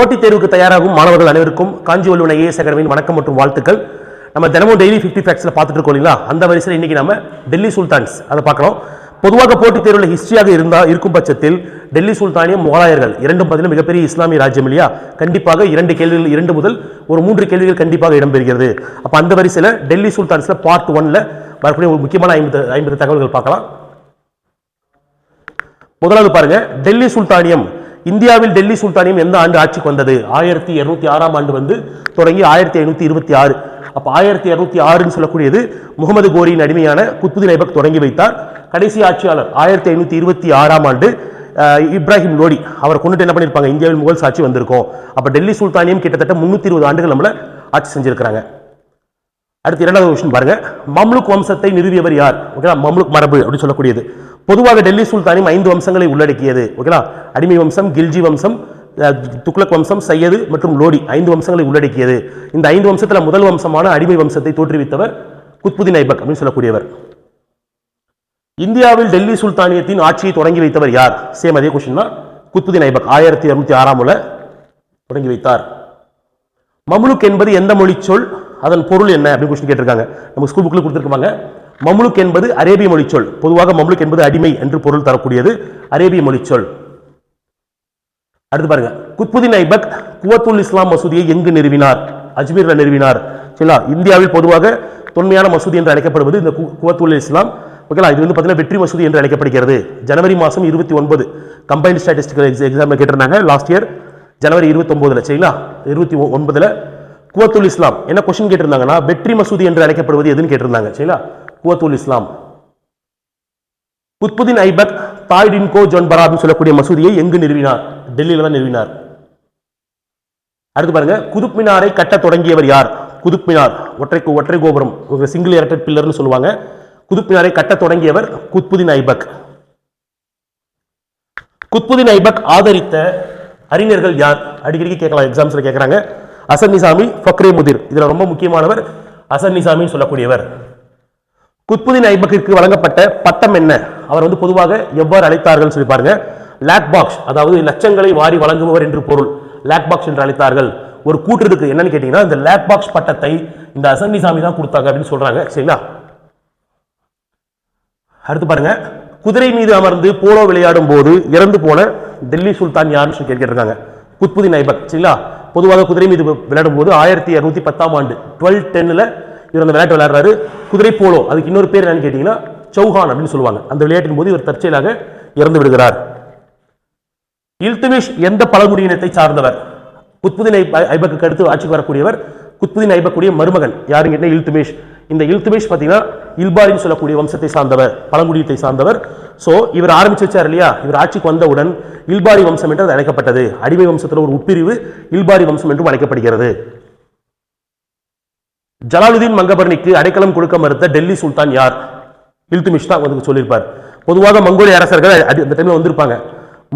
போட்டித் தேர்வுக்கு தயாராகும் மாணவர்கள் அனைவருக்கும் காஞ்சி வல்லுவன ஏஎஸ் அகாடமியின் வணக்கம் மற்றும் வாழ்த்துக்கள். நம்ம தினமும் டெய்லி ஃபிஃப்டி ஃபேக்ஸில் பார்த்துட்டு இருக்கோம் இல்லைங்களா? அந்த வரிசையில் இன்னைக்கு நம்ம டெல்லி சுல்தான்ஸ் அதை பார்க்கலாம் பொதுவாக போட்டித் தேர்வில் ஹிஸ்டரியாக இருந்தால் இருக்கும் பட்சத்தில் டெல்லி சுல்தானியம் முகலாயர்கள் இரண்டும் பார்த்தீங்கன்னா மிகப்பெரிய இஸ்லாமிய ராஜ்யம் இல்லையா? கண்டிப்பாக இரண்டு கேள்விகள் இரண்டு முதல் ஒரு மூன்று கேள்விகள் கண்டிப்பாக இடம்பெறுகிறது. அப்போ அந்த வரிசையில் டெல்லி சுல்தான்ஸில் பார்ட் ஒன்ல வரக்கூடிய ஒரு முக்கியமான ஐம்பது ஐம்பது தகவல்கள் பார்க்கலாம். முதலாவது பாருங்க டெல்லி சுல்தானியம் இந்தியாவில் டெல்லி சுல்தானியம் எந்த ஆண்டு ஆட்சிக்கு வந்தது? ஆயிரத்தி இருநூத்தி ஆறாம் ஆண்டு வந்து தொடங்கி ஆயிரத்தி ஐநூத்தி இருபத்தி ஆறு. அப்ப ஆயிரத்தி இருநூத்தி ஆறுன்னு சொல்லக்கூடியது முகமது கோரியின் அடிமையான குத்புதீன் ஐபக் தொடங்கி வைத்தார். கடைசி ஆட்சியாளர் ஆயிரத்தி ஐநூத்தி இருபத்தி ஆறாம் ஆண்டு இப்ராஹிம் லோடி. அவர் கொண்டுட்டு என்ன பண்ணிருப்பாங்க? இந்தியாவில் முகல் சாட்சி வந்திருக்கும். அப்ப டெல்லி சுல்தானியம் கிட்டத்தட்ட முன்னூத்தி இருபது ஆண்டுகள் நம்மள ஆட்சி செஞ்சிருக்கிறாங்க. அடுத்து இரண்டாவது விஷயம் பாருங்க. மம்லுக் வம்சத்தை நிறுவியவர் யார்? ஓகேவா மம்லுக் மரபு அப்படின்னு சொல்லக்கூடியது. பொதுவாக டெல்லி சுல்தானியம் ஐந்து வம்சங்களை உள்ளடக்கியது. ஓகேவா அடிமை வம்சம் கில்ஜி வம்சம் அஹ், துக்ளக் வம்சம் சையது மற்றும் லோடி ஐந்து வம்சங்களை உள்ளடக்கியது. இந்த ஐந்து வம்சத்தில் முதல் வம்சமான அடிமை வம்சத்தை தோற்றுவித்தவர் குத்புதீன் ஐபக் அப்படின்னு சொல்லக்கூடியவர். இந்தியாவில் டெல்லி சுல்தானியத்தின் ஆட்சியை தொடங்கி வைத்தவர் யார்? சேம் அதே கொஸ்டின் தான் குத்புதீன் ஐபக் ஆயிரத்தி இருநூத்தி ஆறாம் உள்ள தொடங்கி வைத்தார். மம்லுக் என்பது எந்த மொழி சொல்? அதன் பொருள் என்ன அப்படின்னு கொஸ்டின் கேட்டிருக்காங்க. நம்ம ஸ்கூல் புக்கில் கொடுத்துருக்காங்க மம்லுக் என்பது அரேபிய மொழிச்சொல். பொதுவாக மம்லுக் என்பது அடிமை என்று பொருள் தரக்கூடியது. அரேபிய மொழிச்சொல். அடுத்து பாருங்க. குத்புதீன் ஐபக் குவத்துல் இஸ்லாம் மசூதியை எங்கு நிறுவினார்? அஜ்மீரில் நிறுவினார். சரிங்களா? இந்தியாவில் பொதுவாக தொன்மையான மசூதி என்று அழைக்கப்படுவது இந்த குவத்துல் இஸ்லாம். ஓகேங்களா? இது வந்து பார்த்தீங்கன்னா வெற்றி மசூதி என்று அழைக்கப்படுகிறது. ஜனவரி மாதம் இருபத்தி ஒன்பது. கம்பைன்ட் ஸ்டாட்டிஸ்டிக்கல் எக்ஸாம் கேட்டிருந்தாங்க லாஸ்ட் இயர் ஜனவரி இருபத்தி ஒன்பதுல சரிங்களா? இருபத்தி ஒன்பதுல குவத்துல் இஸ்லாம். என்ன கொஸ்டின் கேட்டிருந்தாங்கன்னா வெற்றி மசூதி என்று அழைக்கப்படுவது எதுன்னு கேட்டிருந்தாங்க. சரிங்களா? குவத்துல் இஸ்லாம். குத்புதீன் ஐபக் தாய் ஜோன் ஜொன் பராப்னு சொல்லக்கூடிய மசூதியை எங்கு நிறுவினார்? டெல்லியில தான் நிறுவினார். அடுத்து பாருங்க குதுப் மினாரை கட்ட தொடங்கியவர் யார்? குதுப் மினார் ஒற்றை ஒற்றை கோபுரம் சிங்கிள் இரட்டட் பில்லர்னு சொல்லுவாங்க. குதுப் மினாரை கட்ட தொடங்கியவர் குத்புதீன் ஐபக். குத்புதீன் ஐபக் ஆதரித்த அறிஞர்கள் யார்? அடிக்கடி கேட்கலாம் எக்ஸாம்ஸ்ல கேட்கறாங்க. அசன் நிசாமி ஃபக்ரே முதிர். இதில் ரொம்ப முக்கியமானவர் அசன் நிசாமின்னு சொல்லக்கூடியவர். குத்புதீன் ஐபக்கிற்கு வழங்கப்பட்ட பட்டம் என்ன? அவர் வந்து பொதுவாக எவ்வாறு அழைத்தார்கள் சொல்லி பாருங்க. லேக் பாக்ஸ் அதாவது லட்சங்களை வாரி வழங்குபவர் என்று பொருள். லேக் பாக்ஸ் என்று அழைத்தார்கள். ஒரு கூற்று இருக்கு. என்னன்னு கேட்டீங்கன்னா இந்த லேக் பாக்ஸ் பட்டத்தை இந்த அசன் நிசாமி தான் கொடுத்தாங்க அப்படின்னு சொல்றாங்க. சரிங்களா? அடுத்து பாருங்க. குதிரை மீது அமர்ந்து போலோ விளையாடும் போது இறந்து போன டெல்லி சுல்தான் யாருன்னு சொல்லி கேட்டுருக்காங்க குத்புதீன் ஐபக். சரிங்களா? பொதுவாக குதிரை மீது விளையாடும் போது ஆயிரத்தி இரநூத்தி பத்தாம் ஆண்டு டுவெல் டென்னில் இவர் அந்த விளையாட்டு விளையாடுறாரு. குதிரை போலோ அதுக்கு இன்னொரு பேர் என்னன்னு கேட்டீங்கன்னா சௌஹான் அப்படின்னு சொல்லுவாங்க. அந்த விளையாட்டின் போது இவர் தற்செயலாக இறந்து விடுகிறார். இல்துமிஷ் எந்த பழங்குடியினத்தை சார்ந்தவர்? குத்புதீன் ஐபக்கு அடுத்து ஆட்சிக்கு வரக்கூடியவர் குத்புதீன் ஐபக்குடைய மருமகன். யாருங்க என்ன இல்துமிஷ். இந்த இல்துமிஷ் பார்த்தீங்கன்னா இல்பாரின்னு சொல்லக்கூடிய வம்சத்தை சார்ந்தவர் பழங்குடியத்தை சார்ந்தவர். ஸோ இவர் ஆரம்பிச்சு வச்சார் இல்லையா? இவர் ஆட்சிக்கு வந்தவுடன் இல்பாரி வம்சம் என்று அது அழைக்கப்பட்டது. அடிமை வம்சத்தில் ஒரு உட்பிரிவு இல்பாரி வம்சம் என்றும் அழைக்கப்படுகிறது. ஜலாலுதீன் மங்கபர்னிக்கு அடைக்கலம் கொடுக்க மறுத்த டெல்லி சுல்தான் யார்? இல்துமிஷ் தான் வந்து சொல்லியிருப்பார். பொதுவாக மங்கோலிய அரசர்கள் அந்த டைமில் வந்திருப்பாங்க.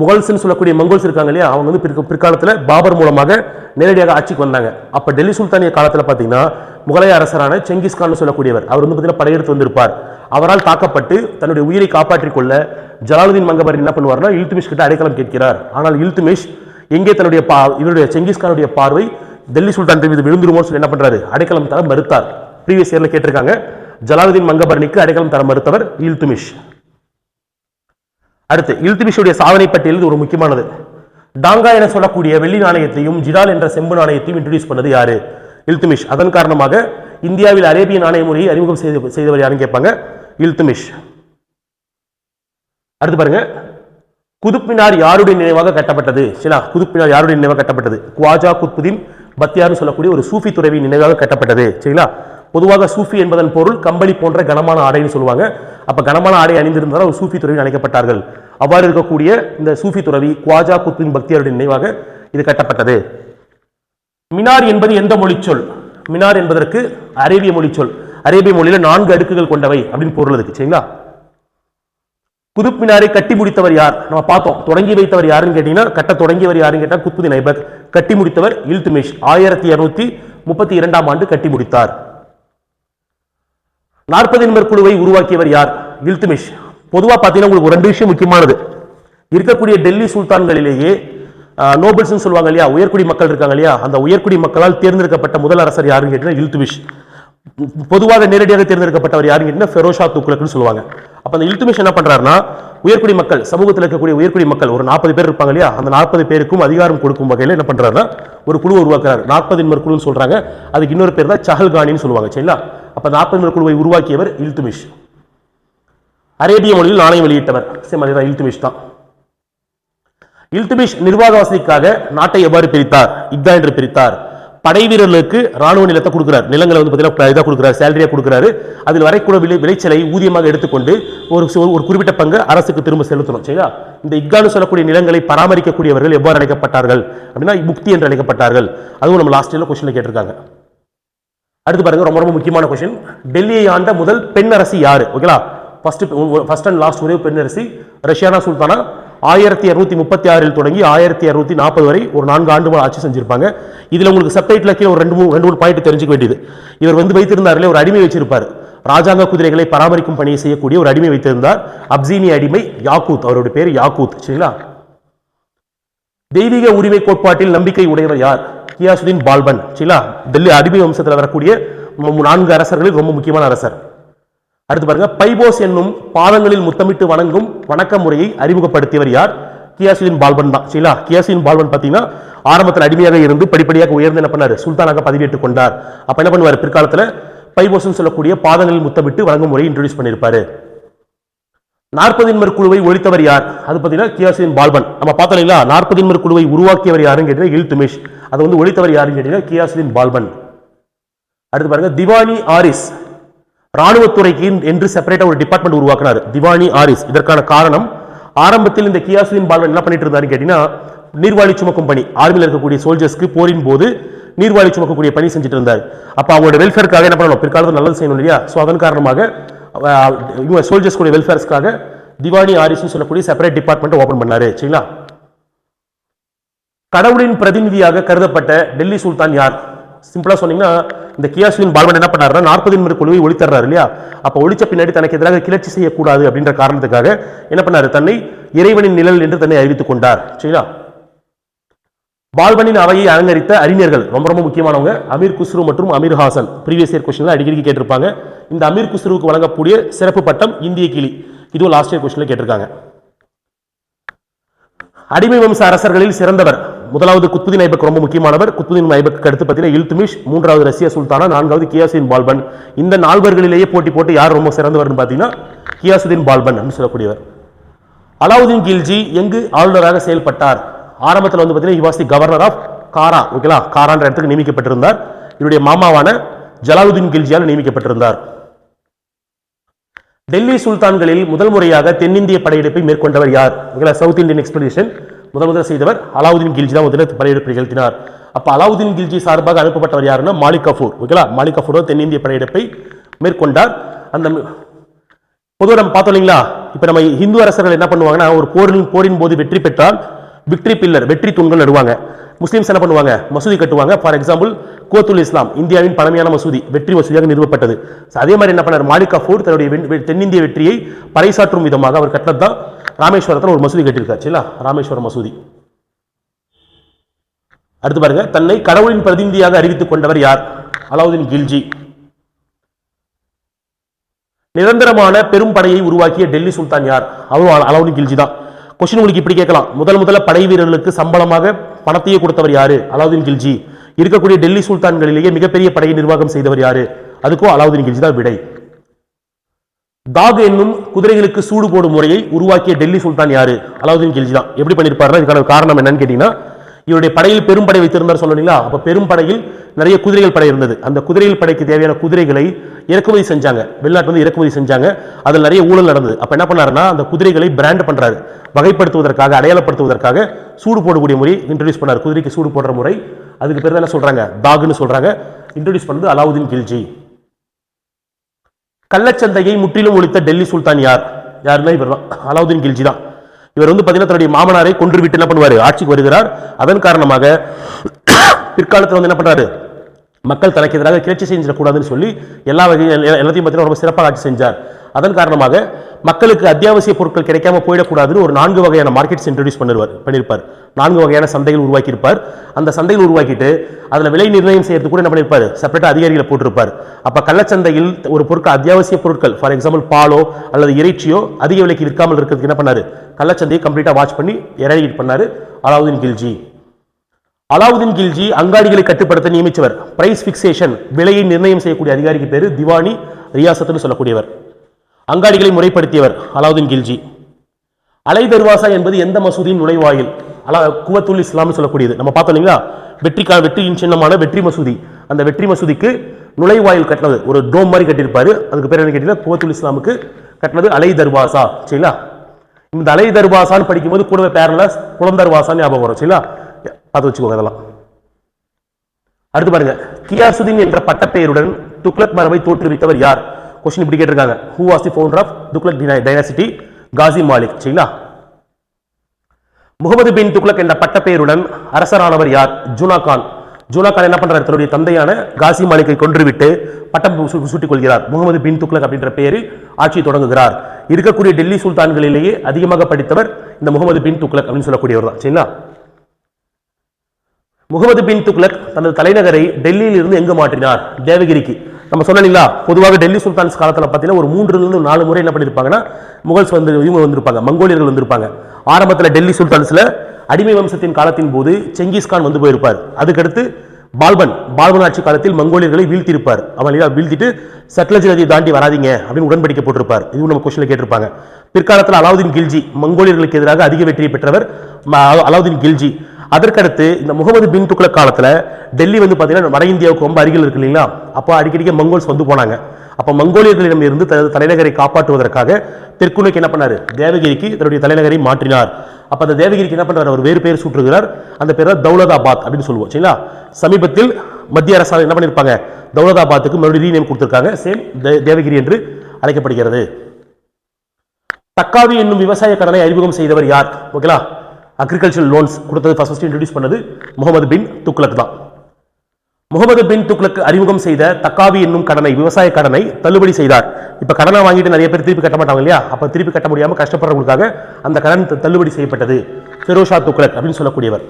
முகல்ஸ்னு சொல்லக்கூடிய மங்கோல்ஸ் இருக்காங்க இல்லையா அவங்க வந்து பிற்க- பிற்காலத்தில் பாபர் மூலமாக நேரடியாக ஆட்சிக்கு வந்தாங்க. அப்போ டெல்லி சுல்தானிய காலத்தில் பார்த்தீங்கன்னா முகலாய அரசரான செங்கிஸ்கான் சொல்லக்கூடியவர் அவர் வந்து பார்த்தீங்கன்னா படையெடுத்து வந்திருப்பார். அவரால் தாக்கப்பட்டு தன்னுடைய உயிரை காப்பாற்றிக் கொள்ள ஜலாலுதீன் மங்கபர் என்ன பண்ணுவார்னா இல்துமிஷ் கிட்ட அடைக்கலம் கேட்கிறார். ஆனால் இல்துமிஷ் எங்கே தன்னுடைய பா இவருடைய செங்கிஸ்கானுடைய பார்வை டெல்லி சுல்தான் மீது விழுந்துருமோன்னு சொல்லி என்ன பண்ணுறாரு அடைக்கலம் தர மறுத்தார். ப்ரீவியஸ் இயரில் கேட்டிருக்காங்க ஜலாலுதீன் மங்கபர்னிக்கு அடைக்கலம் தர மறுத்தவர் இல்துமிஷ். அடுத்து இல்துமிஷுடைய சாதனை பட்டியல் இது ஒரு முக்கியமானது. டாங்கா என சொல்லக்கூடிய வெள்ளி நாணயத்தையும் ஜிடால் என்ற செம்பு நாணயத்தையும் இன்ட்ரடியூஸ் பண்ணது யாரு? இல்துமிஷ். அதன் காரணமாக இந்தியாவில் அரேபிய நாணய முறையை அறிமுகம் செய்த செய்தவர் யாருன்னு கேட்பாங்க? இல்துமிஷ். அடுத்து பாருங்க. குதுப்பினார் யாருடைய நினைவாக கட்டப்பட்டது? சரிங்களா குதுப்பினார் யாருடைய நினைவாக கட்டப்பட்டது? குவாஜா குத்புதீன் பத்தியார்னு சொல்லக்கூடிய ஒரு சூஃபி துறவி நினைவாக கட்டப்பட்டது. சரிங்களா? பொதுவாக சூஃபி என்பதன் பொருள் கம்பளி போன்ற கனமான ஆடைன்னு சொல்லுவாங்க. அப்போ கனமான ஆடை அணிந்திருந்தால் ஒரு சூஃபி துறவி அழைக்கப்பட்டார்கள் அவ்வாறு இருக்கக்கூடிய இந்த சூஃபி துறவி குவாஜா குத்துவின் பக்தியருடைய நினைவாக இது கட்டப்பட்டது. மினார் என்பது எந்த மொழிச்சொல்? மினார் என்பதற்கு அரேபிய மொழிச்சொல். அரேபிய மொழியில் நான்கு அடுக்குகள் கொண்டவை அப்படின்னு பொருள் இருக்கு சரிங்களா? குதுப் மினாரை கட்டி முடித்தவர் யார்? நம்ம பார்த்தோம். தொடங்கி வைத்தவர் யாருன்னு கேட்டீங்கன்னா கட்ட தொடங்கியவர் யாருன்னு கேட்டால் குத்புதீன் ஐபக் கட்டி முடித்தவர் இல்துமேஷ். ஆயிரத்தி இரநூத்தி முப்பத்தி இரண்டாம் ஆண்டு கட்டி முடித்தார். நாற்பது நிமிட குழுவை உருவாக்கியவர் யார்? இல்துமிஷ் பொதுவாக பார்த்தீங்கன்னா உங்களுக்கு ரெண்டு விஷயம் முக்கியமானது. இருக்கக்கூடிய டெல்லி சுல்தான்களிலேயே நோபல்ஸ்னு சொல்லுவாங்க இல்லையா உயர்குடி மக்கள் இருக்காங்க இல்லையா அந்த உயர்குடி மக்களால் தேர்ந்தெடுக்கப்பட்ட முதல் அரசர் யாருன்னு கேட்டீங்கன்னா இல்துமிஷ் பொதுவாக நேரடியாக தேர்ந்தெடுக்கப்பட்டவர் யாருன்னு கேட்டீங்கன்னா ஃபெரோஷா துக்ளக்னு சொல்லுவாங்க. அப்ப அந்த இல்துமிஷ் என்ன பண்றாருன்னா உயர்குடி மக்கள் சமூகத்தில் இருக்கக்கூடிய உயர்குடி மக்கள் ஒரு நாற்பது பேர் இருப்பாங்க இல்லையா அந்த நாற்பது பேருக்கும் அதிகாரம் கொடுக்கும் வகையில் என்ன பண்றாருன்னா ஒரு குழு உருவாக்குறாரு. நாற்பது குழுன்னு சொல்றாங்க. அதுக்கு இன்னொரு பேர் தான் சஹல்கானின்னு சொல்லுவாங்க சரிங்களா? அப்போ நாற்பது குழுவை உருவாக்கியவர் இல்துமிஷ். அரேபிய மொழியில் நாணயம் வெளியிட்டவர். சேம் அதே இல்துமிஷ் தான். இல்துமிஷ் நிர்வாக வசதிக்காக நாட்டை எவ்வாறு பிரித்தார்? இக்தா என்று பிரித்தார். படை வீரர்களுக்கு ராணுவ நிலத்தை கொடுக்கிறார். நிலங்களை வந்து பார்த்தீங்கன்னா இதாக கொடுக்குறாரு சேலரியாக கொடுக்குறாரு. அதில் வரைக்கூட விளை விளைச்சலை ஊதியமாக எடுத்துக்கொண்டு ஒரு ஒரு குறிப்பிட்ட பங்கு அரசுக்கு திரும்ப செலுத்தணும். சரியா? இந்த இக்கான்னு சொல்லக்கூடிய நிலங்களை பராமரிக்கக்கூடியவர்கள் எவ்வாறு அழைக்கப்பட்டார்கள் அப்படின்னா முக்தி என்று அழைக்கப்பட்டார்கள். அதுவும் நம்ம லாஸ்ட் இயரில் கொஸ்டினில் கேட்டிருக்காங்க. அடுத்து பாருங்க ரொம்ப ரொம்ப முக்கியமான கொஸ்டின் டெல்லியை ஆண்ட முதல் பெண் அரசி யாரு? ஓகேங்களா ஃபர்ஸ்ட் ஃபர்ஸ்ட் அண்ட் லாஸ்ட் ஒரே பெண் அரசி ரஷ்யானா சுல்தானா? ஆயிரத்தி இரநூத்தி முப்பத்தி ஆறில் தொடங்கி ஆயிரத்தி இரநூத்தி நாற்பது வரை ஒரு நான்கு ஆண்டுகள் ஆட்சி செஞ்சிருப்பாங்க. இதில் உங்களுக்கு சப்டைட்டில் கீழே ஒரு ரெண்டு மூணு ரெண்டு மூணு பாயிண்ட் தெரிஞ்சுக்க வேண்டியது. இவர் வந்து வைத்திருந்தார்களே ஒரு அடிமை வச்சிருப்பார். ராஜாங்க குதிரைகளை பராமரிக்கும் பணியை செய்யக்கூடிய ஒரு அடிமை வைத்திருந்தார். அப்சீனி அடிமை யாக்கூத் அவருடைய பேர் யாக்கூத் சரிங்களா? தெய்வீக உரிமை கோட்பாட்டில் நம்பிக்கை உடையவர் யார்? கியாசுதீன் பால்பன். சரிங்களா? டெல்லி அடிமை வம்சத்தில் வரக்கூடிய நான்கு அரசர்களில் ரொம்ப முக்கியமான அரசர். அடுத்து பாருங்க பைபோஸ் என்னும் பாதங்களில் முத்தமிட்டு வணங்கும் வணக்க முறையை அறிமுகப்படுத்தியவர் யார்? கியாசுதீன் பால்பன் தான். சரிங்களா? கியாசுதீன் பால்பன் பார்த்தீங்கன்னா ஆரம்பத்தில் அடிமையாக இருந்து படிப்படியாக உயர்ந்து என்ன பண்ணாரு? சுல்தானாக பதவியேற்றுக் கொண்டார். அப்போ என்ன பண்ணுவார்? பிற்காலத்தில் பைபோஸ்னு சொல்லக்கூடிய பாதங்களில் முத்தமிட்டு வணங்கும் முறையை இன்ட்ரடியூஸ் பண்ணியிருப்பாரு. நாற்பதின்மர் குழுவை ஒழித்தவர் யார்? அது பார்த்தீங்கன்னா கியாசுதீன் பால்பன். நம்ம பார்த்தோம் இல்லைங்களா? நாற்பதின்மர் குழுவை உருவாக்கியவர் யாருன்னு கேட்டீங்கன்னா இல் துமேஷ் அதை வந்து ஒழித்தவர் யாருன்னு கேட்டீங்கன்னா கியாசுதீன் பால்பன். அடுத்து பாருங்க திவானி ஆரிஸ். ராணுவத்துறைக்கு என்று செப்பரேட்டா ஒரு டிபார்ட்மெண்ட் உருவாக்குனார். திவானி ஆரிஸ். இதற்கான காரணம் ஆரம்பத்தில் இந்த கியாசுதீன் பால்பன் என்ன பண்ணிட்டு இருந்தாருன்னு கேட்டீங்கன்னா நீர்வாழி சுமக்கும் பணி. ஆர்மியில் இருக்கக்கூடிய சோல்ஜர்ஸ்க்கு போரின் போது நீர்வாழி சுமக்கக்கூடிய பணி செஞ்சுட்டு இருந்தார். அப்போ அவங்களோட வெல்ஃபேருக்காக என்ன பண்ணணும்? பிற்காலத்தில் நல்லது செய்யணும் இல்லையா? ஸோ அதன் காரணமாக இவங்க சோல்ஜர்ஸ் கூட வெல்ஃபேர்ஸ்க்காக திவானி ஆரிஸ்னு சொல்லக்கூடிய செப்பரேட் டிபார்ட்மெண்ட் ஓபன் பண்ணாரு சரிங்களா? கடவுளின் பிரதிநிதியாக கருதப்பட்ட டெல்லி சுல்தான் யார்? சிம்பிளா சொன்னீங்கன்னா இந்த கியாசுவின் பால்வன் என்ன பண்ணாருன்னா நாற்பது நிமிட குழுவை ஒழித்தர்றாரு இல்லையா? அப்ப ஒழிச்ச பின்னாடி தனக்கு எதிராக கிளர்ச்சி செய்யக்கூடாது அப்படின்ற காரணத்துக்காக என்ன பண்ணாரு? தன்னை இறைவனின் நிழல் என்று தன்னை அறிவித்துக் கொண்டார் சரிங்களா? பால்பனின் அவையை அலங்கரித்த அறிஞர்கள் ரொம்ப ரொம்ப முக்கியமானவங்க அமீர் குஸ்ரு மற்றும் அமீர் ஹாசன். ப்ரீவியஸ் இயர் கொஸ்டின்ல அடிக்கடி கேட்டிருப்பாங்க. இந்த அமீர் குஸ்ருவுக்கு வழங்கக்கூடிய சிறப்பு பட்டம் இந்திய கிளி. இதுவும் லாஸ்ட் இயர் கொஸ்டின்ல கேட்டிருக்காங்க. அடிமை வம்ச அரசர்களில் சிறந்தவர். முதலாவது குத்புதீன் ஐபக் ரொம்ப முக்கியமானவர். குத்புதீன் ஐபக் அடுத்து பார்த்தீங்கன்னா இல்துமிஷ் மூன்றாவது ரஷ்யா சுல்தானா நான்காவது கியாசுதீன் பால்பன். இந்த நால்வர்களிலேயே போட்டி போட்டு யார் ரொம்ப சிறந்தவர்னு பார்த்தீங்கன்னா கியாசுதீன் பால்பன் அப்படின்னு சொல்லக்கூடியவர். அலாவுதீன் கில்ஜி எங்கு ஆளுநராக செயல்பட்டார்? ஆரம்பத்தில் வந்து பார்த்தீங்கன்னா he கவர்னர் ஆஃப் காரா ஓகேலா காரான்ற இடத்துக்கு நியமிக்கப்பட்டிருந்தார். இவருடைய மாமாவான ஜலாலுதீன் கில்ஜியால் நியமிக்கப்பட்டிருந்தார். டெல்லி சுல்தான்களில் முதல் முறையாக தென்னிந்திய படையெடுப்பை மேற்கொண்டவர் யார்? South Indian expedition. முதல் முதல் செய்தவர் அலாவுதீன் கில்ஜி தான் முதல்ல படையெடுப்பு நிகழ்த்தினார். அப்ப அலாவுதீன் கில்ஜி சார்பாக அனுப்பப்பட்டவர் யாருன்னா மாலிக் கஃபூர் ஓகேங்களா மாலிக் கஃபூர் தென்னிந்திய படையெடுப்பை மேற்கொண்டார். அந்த பொதுவாக நம்ம பார்த்தோம் இல்லைங்களா? இப்போ நம்ம இந்து அரசர்கள் என்ன பண்ணுவாங்கன்னா ஒரு போரின் போரின் போது வெற்றி பெற்றால் விக்டரி பில்லர் வெற்றி தூண்கள் நடுவாங்க. முஸ்லீம்ஸ் என்ன பண்ணுவாங்க? மசூதி கட்டுவாங்க. ஃபார் எக்ஸாம்பிள் கோத்துல் இஸ்லாம் இந்தியாவின் பழமையான மசூதி வெற்றி மசூதியாக நிறுவப்பட்டது. அதே மாதிரி என்ன பண்ணார்? மாலிக் கஃபூர் தன்னுடைய தென்னிந்திய வெற்றியை பறைசாற்றும் விதமாக அவர் கட்டினது தான் ராமேஸ்வரத்தில் ஒரு மசூதி கட்டியிருக்கார். சரிங்களா? ராமேஸ்வரம் மசூதி. அடுத்து பாருங்க. தன்னை கடவுளின் பிரதிநிதியாக அறிவித்துக் கொண்டவர் யார்? அலாவுதீன் கில்ஜி. நிரந்தரமான பெரும் படையை உருவாக்கிய டெல்லி சுல்தான் யார்? அவரும் அலாவுதீன் கில்ஜி தான். கொஸ்டின் உங்களுக்கு இப்படி கேட்கலாம். முதல் முதல்ல படை வீரர்களுக்கு சம்பளமாக பணத்தையே கொடுத்தவர் யாரு? அலாவுதீன் கில்ஜி. இருக்கக்கூடிய டெல்லி சுல்தான்களிலேயே மிகப்பெரிய படையை நிர்வாகம் செய்தவர் யாரு? அதுக்கும் அலாவுதீன் கில்ஜி தான் விடை. தாக் என்னும் குதிரைகளுக்கு சூடு போடும் முறையை உருவாக்கிய டெல்லி சுல்தான் யாரு? அலாவுதீன் கில்ஜி தான். எப்படி பண்ணிருப்பாருன்னா இதுக்கான காரணம் என்னன்னு கேட்டீங்கன்னா இவருடைய படையில் பெரும் படை வைத்திருந்தார் சொன்னீங்களா அப்ப பெரும்படையில் நிறைய குதிரைகள் படை இருந்தது. அந்த குதிரைகள் படைக்கு தேவையான குதிரைகளை இறக்குமதி செஞ்சாங்க. வெளிநாட்டு வந்து இறக்குமதி செஞ்சாங்க. அதில் நிறைய ஊழல் நடந்தது. அப்போ என்ன பண்ணாருன்னா அந்த குதிரைகளை பிராண்ட் பண்ணுறாரு வகைப்படுத்துவதற்காக அடையாளப்படுத்துவதற்காக சூடு போடக்கூடிய முறை இன்ட்ரடியூஸ் பண்ணார். குதிரைக்கு சூடு போடுற முறை. அதுக்கு பேர் தான் என்ன சொல்கிறாங்க தாகுன்னு சொல்கிறாங்க இன்ட்ரடியூஸ் பண்ணது அலாவுதீன் கில்ஜி. கள்ளச்சந்தையை முற்றிலும் ஒழித்த டெல்லி சுல்தான் யார்? யாருன்னா இவர் தான். அலாவுதீன் கில்ஜி தான். இவர் வந்து பார்த்தீங்கன்னா தன்னுடைய மாமனாரை கொன்று விட்டு என்ன பண்ணுவார்? ஆட்சிக்கு வருகிறார். அதன் காரணமாக பிற்காலத்தில் வந்து என்ன பண்ணுறாரு மக்கள் தனக்கு எதிராக கிளர்ச்சி செஞ்சிடக்கூடாதுன்னு சொல்லி எல்லா வகையும் எல்லாத்தையும் பார்த்தீங்கன்னா ரொம்ப சிறப்பாக ஆட்சி செஞ்சார். அதன் காரணமாக மக்களுக்கு அத்தியாவசிய பொருட்கள் கிடைக்காம போயிடக்கூடாதுன்னு ஒரு நான்கு வகையான மார்க்கெட்ஸ் இன்ட்ரடியூஸ் பண்ணிருவார் பண்ணியிருப்பார் நான்கு வகையான சந்தைகள் உருவாக்கியிருப்பார். அந்த சந்தைகள் உருவாக்கிட்டு அதில் விலை நிர்ணயம் செய்யறது கூட என்ன பண்ணியிருப்பார் செப்பரேட்டாக அதிகாரிகளை போட்டிருப்பார். அப்போ கள்ளச்சந்தையில் ஒரு பொருட்கள் அத்தியாவசிய பொருட்கள் ஃபார் எக்ஸாம்பிள் பாலோ அல்லது இறைச்சியோ அதிக விலைக்கு விற்காமல் இருக்கிறதுக்கு என்ன பண்ணார்? கள்ளச்சந்தையை கம்ப்ளீட்டாக வாட்ச் பண்ணி எரேடிகேட் பண்ணாரு. அலாவுதீன் கில்ஜி. அலாவுதீன் கில்ஜி அங்காடிகளை கட்டுப்படுத்த நியமித்தவர். பிரைஸ் ஃபிக்சேஷன் விலையை நிர்ணயம் செய்யக்கூடிய அதிகாரிக்கு பேர் திவானி ரியாசத்துன்னு சொல்லக்கூடியவர். அங்காடிகளை முறைப்படுத்தியவர் அலாவுதீன் கில்ஜி. அலை தர்வாசா என்பது எந்த மசூதியின் நுழைவாயில்? அலா குவத்துல் இஸ்லாம்னு சொல்லக்கூடியது. நம்ம பார்த்தோம் இல்லைங்களா? வெற்றிக்கா வெற்றியின் சின்னமான வெற்றி மசூதி. அந்த வெற்றி மசூதிக்கு நுழைவாயில் கட்டினது. ஒரு டோம் மாதிரி கட்டியிருப்பாரு. அதுக்கு பேர் என்ன கேட்டீங்கன்னா குவத்துல் இஸ்லாமுக்கு கட்டினது அலை தர்வாசா. சரிங்களா? இந்த அலை தர்வாசான்னு படிக்கும்போது கூடவே பேரில் குளந்தர்வாசான்னு ஞாபகம் வரும். சரிங்களா? பார்த்து வச்சுக்கோங்க அதெல்லாம். அடுத்து பாருங்க கியாசுதீன் என்ற பட்டப்பெயருடன் துக்ளக் மரபை தோற்றுவித்தவர் யார்? கொஸ்டின் இப்படி கேட்டிருக்காங்க. Who was the founder of Tughlaq dynasty Ghazi Malik சரிங்களா? முகமது பின் துக்ளக் என்ற பட்டப்பெயருடன் அரசரானவர் யார்? ஜூனா கான். ஜூனா கான் என்ன பண்றாரு? தன்னுடைய தந்தையான காசி மாலிக்கை கொன்றுவிட்டு பட்டம் சுட்டிக் கொள்கிறார். முகமது பின் துக்ளக் அப்படின்ற பெயரில் ஆட்சி தொடங்குகிறார். இருக்கக்கூடிய டெல்லி சுல்தான்களிலேயே அதிகமாக படித்தவர் இந்த முகமது பின் துக்ளக் அப்படின்னு சொல்லக்கூடியவர் தான் சரிங்களா? முகமது பின் துக்லக் தனது தலைநகரை டெல்லியில் இருந்து எங்கு மாற்றினார்? தேவகிரிக்கு. நம்ம சொன்னீங்களா பொதுவாக டெல்லி சுல்தான்ஸ் காலத்தில் பார்த்தீங்கன்னா ஒரு மூன்று நாலு முறை என்ன பண்ணியிருப்பாங்கன்னா முகல்ஸ் வந்து இவங்க வந்திருப்பாங்க மங்கோலியர்கள் வந்திருப்பாங்க. ஆரம்பத்தில் டெல்லி சுல்தான்ஸில் அடிமை வம்சத்தின் காலத்தின் போது செங்கிஸ்கான் வந்து போயிருப்பார். அதுக்கடுத்து பால்பன் பால்பன் ஆட்சி காலத்தில் மங்கோலியர்களை வீழ்த்தியிருப்பார். அவன் இல்லையா வீழ்த்திட்டு சட்லஜ் நதியை தாண்டி வராதீங்க அப்படின்னு உடன்படிக்கை போட்டிருப்பார். இதுவும் நம்ம கொஸ்டினில் கேட்டிருப்பாங்க. பிற்காலத்தில் அலாவுதீன் கில்ஜி மங்கோலியர்களுக்கு எதிராக அதிக வெற்றியை பெற்றவர் ம- அலாவுதீன் கில்ஜி. அதற்கடுத்து இந்த முகமது பின் துக்ளக் காலத்தில் டெல்லி வந்து பார்த்தீங்கன்னா வட இந்தியாவுக்கு ரொம்ப அருகில் இருக்கு இல்லைங்களா? அப்போ அடிக்கடிக்க மங்கோல்ஸ் வந்து போனாங்க. அப்போ மங்கோலியர்களிடம் இருந்து தனது தலைநகரை காப்பாற்றுவதற்காக தெற்கு நோக்கி என்ன பண்ணார்? தேவகிரிக்கு தன்னுடைய தலைநகரை மாற்றினார். அப்போ அந்த தேவகிரிக்கு என்ன பண்றாரு? அவர் வேறு பேர் சூட்டுகிறார். அந்த பேர் தான் தௌலதாபாத் அப்படின்னு சொல்லுவோம் சரிங்களா? சமீபத்தில் மத்திய அரசாங்கம் என்ன பண்ணிருப்பாங்க? தௌலதாபாத்துக்கு மறுபடியும் ரீநேம் கொடுத்துருக்காங்க. சேம் தேவகிரி என்று அழைக்கப்படுகிறது. தக்காவி என்னும் விவசாய கடனை அறிமுகம் செய்தவர் யார்? ஓகேங்களா அக்ரிகல்ச்சர் லோன்ஸ் கொடுத்தது ஃபர்ஸ்ட் இன்ட்ரடியூஸ் பண்ணது முகமது பின் துக்ளக் தான். முகமது பின் துக்ளக் அறிமுகம் செய்த தக்காவி என்னும் கடனை விவசாய கடனை தள்ளுபடி செய்தார். இப்ப கடனை வாங்கிட்டு நிறைய பேர் திருப்பி கட்ட மாட்டாங்க இல்லையா? அப்ப திருப்பி கட்ட முடியாமல் கஷ்டப்படுறவங்களுக்காக அந்த கடன் தள்ளுபடி செய்யப்பட்டது. ஃபெரோஷா துக்ளக் அப்படின்னு சொல்லக்கூடியவர்.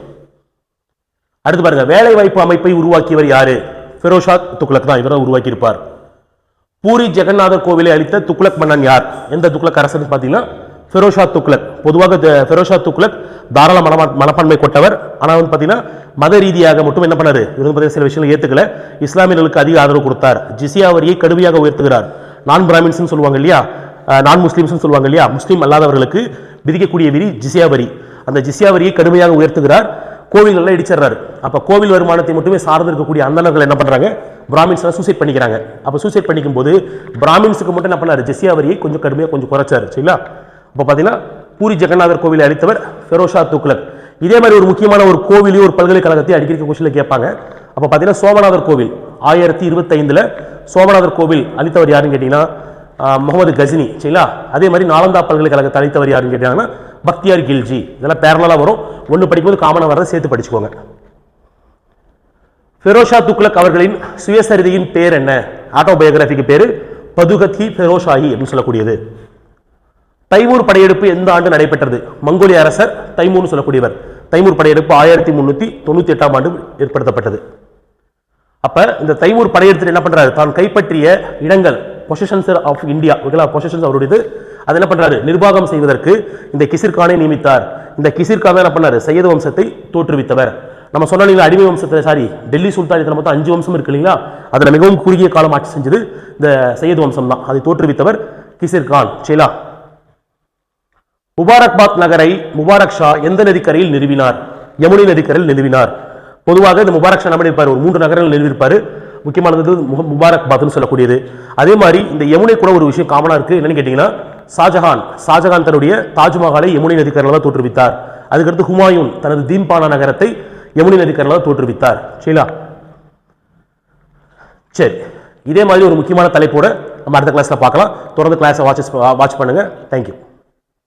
அடுத்து பாருங்க வேலை வாய்ப்பு அமைப்பை உருவாக்கியவர் யாரு? ஃபெரோஷா துக்ளக் தான் இவரை உருவாக்கி இருப்பார் பூரி ஜெகநாதர் கோவிலை அளித்த துக்ளக் மன்னன் யார்? எந்த துக்ளக் அரசன் பார்த்தீங்கன்னா ஃபெரோஷா துக்ளக். பொதுவாக ஃபெரோஷா துக்லக் தாராள மனமா மனப்பான்மை கொண்டவர் ஆனால் வந்து பார்த்தீங்கன்னா மத ரீதியாக மட்டும் என்ன பண்ணார்? இவர் வந்து சில விஷயங்கள் ஏற்றுக்கல இஸ்லாமியர்களுக்கு அதிக ஆதரவு கொடுத்தார். ஜிசியா வரியை கடுமையாக உயர்த்துகிறார். நான் பிராமின்ஸ்னு சொல்லுவாங்க இல்லையா? நான் முஸ்லீம்ஸ்னு சொல்லுவாங்க இல்லையா? முஸ்லீம் அல்லாதவர்களுக்கு விதிக்கக்கூடிய விரி ஜிசியா வரி. அந்த ஜிசியா வரியை கடுமையாக உயர்த்துகிறார். கோவில்கள்லாம் இடிச்சிடுறாரு. அப்போ கோவில் வருமானத்தை மட்டுமே சார்ந்து இருக்கக்கூடிய அந்தனர்கள் என்ன பண்ணுறாங்க பிராமின்ஸ் சூசைட் பண்ணிக்கிறாங்க. அப்போ சூசைட் பண்ணிக்கும் போது பிராமின்ஸுக்கு மட்டும் என்ன பண்ணார்? ஜெசியா வரியை கொஞ்சம் கடுமையாக கொஞ்சம் குறைச்சாரு. சரிங்களா? இப்போ பார்த்தீங்கன்னா பூரி ஜெகநாதர் கோவிலை அளித்தவர் ஃபெரோஷா துக்ளக். இதே மாதிரி ஒரு முக்கியமான ஒரு கோவிலையும் ஒரு பல்கலைக்கழகத்தையும் அடிக்கடி கொஸ்டினில் கேட்பாங்க. அப்போ பாத்தீங்கன்னா சோமநாதர் கோவில் ஆயிரத்தி இருபத்தைந்தில் சோமநாதர் கோவில் அளித்தவர் யாருன்னு கேட்டீங்கன்னா முகமது கஜினி. சரிங்களா? அதே மாதிரி நாலந்தா பல்கலைக்கழகத்தை அளித்தவர் யாருன்னு கேட்டாங்கன்னா பக்தியார் கில்ஜி. இதெல்லாம் பேரலாக வரும். ஒன்று படிக்கும்போது காமனாக வரதை சேர்த்து படிச்சுக்கோங்க. ஃபெரோஷா துக்லக் அவர்களின் சுயசரிதையின் பேர் என்ன? ஆட்டோபயோகிராஃபிக்கு பேர் பதுகத்தி ஃபெரோஷாஹி அப்படின்னு சொல்லக்கூடியது. தைமூர் படையெடுப்பு எந்த ஆண்டு நடைபெற்றது? மங்கோலிய அரசர் தைமூர்னு சொல்லக்கூடியவர். தைமூர் படையெடுப்பு ஆயிரத்தி முன்னூத்தி தொண்ணூத்தி எட்டாம் ஆண்டு ஏற்படுத்தப்பட்டது. அப்ப இந்த தைமூர் படையெடுத்து என்ன பண்றாரு? தான் கைப்பற்றிய இடங்கள் பொசிஷன்ஸ் ஆஃப் இந்தியா ஓகேங்களா? பொசிஷன்ஸ் அவருடையது. அது என்ன பண்றாரு? நிர்வாகம் செய்வதற்கு இந்த கிசிர்கானை நியமித்தார். இந்த கிசிர்கான் என்ன பண்ணாரு? சையது வம்சத்தை தோற்றுவித்தவர். நம்ம சொன்ன அடிமை வம்சத்தில் சாரி டெல்லி சுல்தானியத்தில் மொத்தம் அஞ்சு வம்சம் இருக்கு இல்லைங்களா? அதில் மிகவும் குறுகிய காலம் ஆட்சி செஞ்சது இந்த சையது வம்சம் தான் அதை தோற்றுவித்தவர் கிசிர்கான் சரிங்களா முபாரக்பாத் நகரை முபாரக் ஷா எந்த நதிக்கரையில் நிறுவினார்? யமுனை நதிக்கரையில் நிறுவினார். பொதுவாக இந்த முபாரக் ஷா என்ன ஒரு மூன்று நகரங்கள் நிறுவியிருப்பார். முக்கியமானது முபாரக் பாத்னு சொல்லக்கூடியது. அதே மாதிரி இந்த யமுனை கூட ஒரு விஷயம் காமனா இருக்கு. என்னன்னு கேட்டீங்கன்னா ஷாஜஹான் ஷாஜஹான் தன்னுடைய தாஜ்மஹாலை யமுனை நதிக்கரையில் தான் தோற்றுவித்தார். அதுக்கடுத்து ஹுமாயூன் தனது தீம்பானா நகரத்தை யமுனை நதிக்கரையில் தான் தோற்றுவித்தார். சரிங்களா சரி. இதே மாதிரி ஒரு முக்கியமான தலைப்போட நம்ம அடுத்த கிளாஸ்ல பார்க்கலாம். தொடர்ந்து கிளாஸை வாட்ச் வாட்ச் பண்ணுங்க. தேங்க்யூ